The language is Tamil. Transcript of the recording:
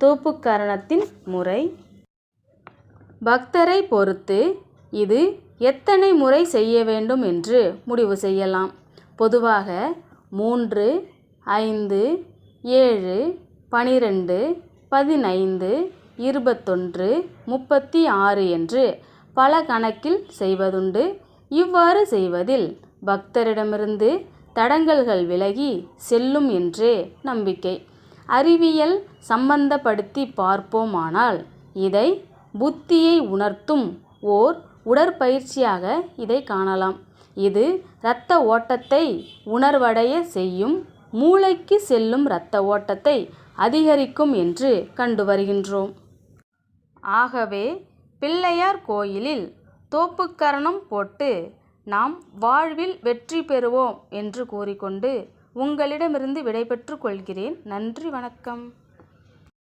தோப்புக்கரணத்தின் முறை. பக்தரை பொறுத்து இது எத்தனை முறை செய்ய வேண்டும் என்று முடிவு செய்யலாம். பொதுவாக மூன்று ஐந்து ஏழு பனிரெண்டு பதினைந்து இருபத்தொன்று முப்பத்தி ஆறு என்று பல கணக்கில் செய்வதுண்டு. இவ்வாறு செய்வதில் பக்தரிடமிருந்து தடங்கல்கள் விலகி செல்லும் என்றே நம்பிக்கை. அறிவியல் சம்பந்தப்படுத்தி பார்ப்போமானால் இதை புத்தியை உணர்த்தும் ஓர் உடற்பயிற்சியாக இதை காணலாம். இது இரத்த ஓட்டத்தை உணர்வடைய செய்யும் மூளைக்கு செல்லும் இரத்த ஓட்டத்தை அதிகரிக்கும் என்று கண்டு வருகின்றோம். ஆகவே பிள்ளையார் கோயிலில் தோப்புக்கரணம் போட்டு நாம் வாழ்வில் வெற்றி பெறுவோம் என்று கூறிக்கொண்டு உங்களிடமிருந்து விடைபெற்றுக் கொள்கிறேன். நன்றி வணக்கம்.